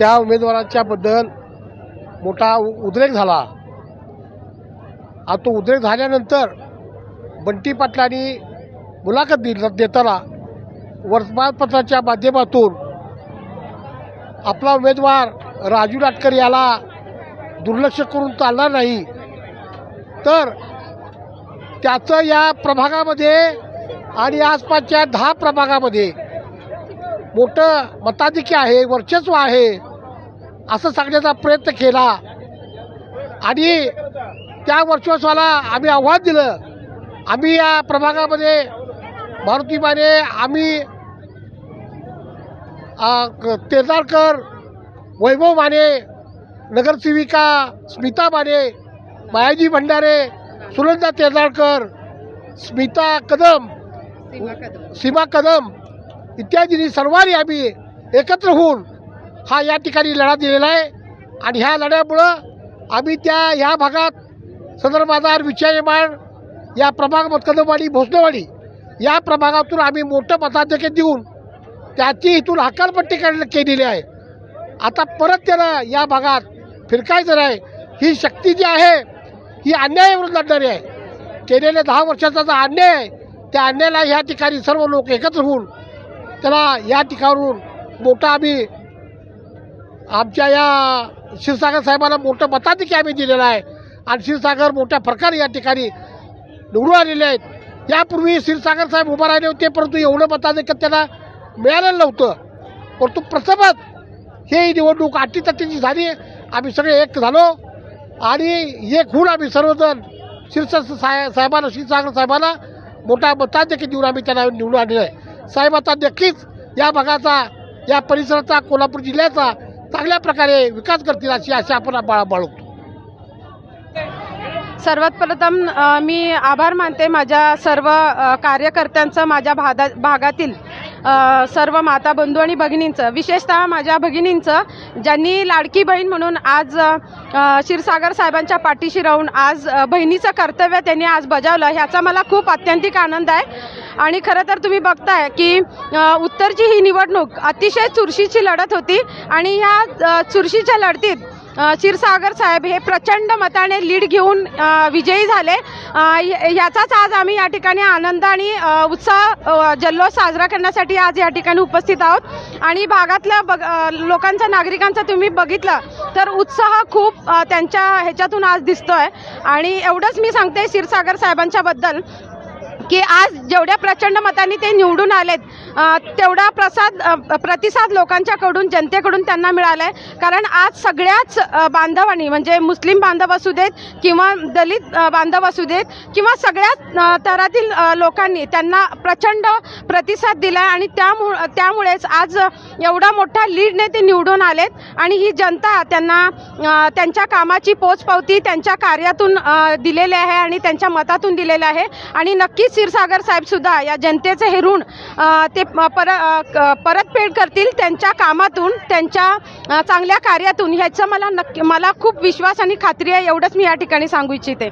त्या उमेदवाराच्या बद्दल मोठा उद्रेक झाला. आणि तो उद्रेक झाल्यानंतर बंटी पाटलांनी मुलाखत दिली देताना वर्तमानपत्राच्या माध्यमातून आपला उमेदवार राजू लाटकर याला दुर्लक्ष करून चालणार नाही. तर त्याचं या प्रभागामध्ये आणि आसपासच्या दहा प्रभागामध्ये मोठं मताधिक्य आहे वर्चस्व आहे. असं सांगण्याचा प्रयत्न केला. आणि त्या वर्चस्वाला आम्ही आव्हान दिलं. आम्ही या प्रभागामध्ये मारुती माने आम्ही तेजाळकर वैभव माने नगरसेविका स्मिता माने मायाजी भंडारे सुनंदा तेजाळकर स्मिता कदम. सीमा कदम इत्यादींनी सर्वांनी आम्ही एकत्र होऊन हा या ठिकाणी लढा दिलेला आहे. आणि ह्या लढ्यामुळं आम्ही त्या ह्या भागात सदर बाजार विचारमाळ या प्रभाग मतकदवाडी भोसलेवाडी या प्रभागातून आम्ही मोठं मताधिक्य देऊन त्याची इथून हकालपट्टी काढ- केलेली आहे. आता परत त्याला या भागात फिरकायचं नाही. ही शक्ती जी आहे ही अन्यायावरून लढणारी आहे. केलेल्या दहा वर्षाचा जो अन्याय आहे त्या अन्यायाला ह्या ठिकाणी सर्व लोक एकत्र होऊन त्याला या ठिकाणून मोठा आम्ही आमच्या या क्षीरसागर साहेबांना मोठं मताधिक्य आम्ही दिलेलं आहे. आणि क्षीरसागर मोठ्या प्रकारे या ठिकाणी निवडून आलेले आहेत. यापूर्वी क्षीरसागर साहेब उभा राहिले होते परंतु एवढं मताधिक्य त्यांना मिळालेलं नव्हतं. परंतु प्रथमच हे निवडणूक अटीतटीची झाली. आम्ही सगळे एक झालो. आणि एक होऊन आम्ही सर्वजण शीर्ष साहे साहेबांना क्षीरसागर साहेबांना मोठा मताधिक्य देऊन आम्ही त्यांना निवडून आणलेलं आहे. साहेब आता नक्कीच या भागाचा या परिसराचा कोल्हापूर जिल्ह्याचा चांगल्या प्रकारे विकास करतील अशी आशा आपण बाळगतो. सर्वात प्रथम मी आभार मानते माझ्या सर्व कार्यकर्त्यांचं माझ्या भादा भागातील सर्व माता बंधू आणि भगिनींचं विशेषतः माझ्या भगिनींचं ज्यांनी लाडकी बहीण म्हणून आज क्षीरसागर साहेबांच्या पाठीशी राहून आज बहिणीचं कर्तव्य त्यांनी आज बजावलं ह्याचा मला खूप अत्यंतिक आनंद आहे. आणि खरं तर तुम्ही बघताय की उत्तरची ही निवडणूक अतिशय चुरशीची लढत होती आणि ह्या चुरशीच्या लढतीत क्षीरसागर साहेब हे प्रचंड मताने लीड घेऊन विजयी झाले. याचाच आज आम्ही या ठिकाणी आनंद आणि उत्साह जल्लोष साजरा करण्यासाठी आज या ठिकाणी उपस्थित आहोत. आणि भागातल्या बग लोकांचा नागरिकांचा तुम्ही बघितलं तर उत्साह खूप त्यांच्या ह्याच्यातून आज दिसतोय. आणि एवढंच मी सांगते क्षीरसागर साहेबांच्याबद्दल की आज जेवढ्या प्रचंड मतांनी ते निवडून आलेत तेवढा प्रसाद प्रतिसाद लोकांच्याकडून जनतेकडून त्यांना मिळाला आहे कारण आज सगळ्याच बांधवांनी म्हणजे मुस्लिम बांधव असू देत किंवा दलित बांधव असू देत किंवा सगळ्याच अ, तरातील लोकांनी त्यांना प्रचंड प्रतिसाद दिला आणि त्यामु त्यामुळेच आज एवढा मोठा लीडने ते निवडून आलेत आणि ही जनता त्यांना त्यांच्या कामाची पोचपावती त्यांच्या कार्यातून दिलेले आहे आणि त्यांच्या मतातून दिलेले आहे. आणि नक्कीच क्षीरसागर साहेब सुद्धा या जनतेचे हे ऋण ते पर परतफेड करतील त्यांच्या कामातून त्यांच्या चांगल्या कार्यातून ह्याचं मला नक्की मला खूप विश्वास आणि खात्री आहे एवढंच मी या ठिकाणी सांगू इच्छिते.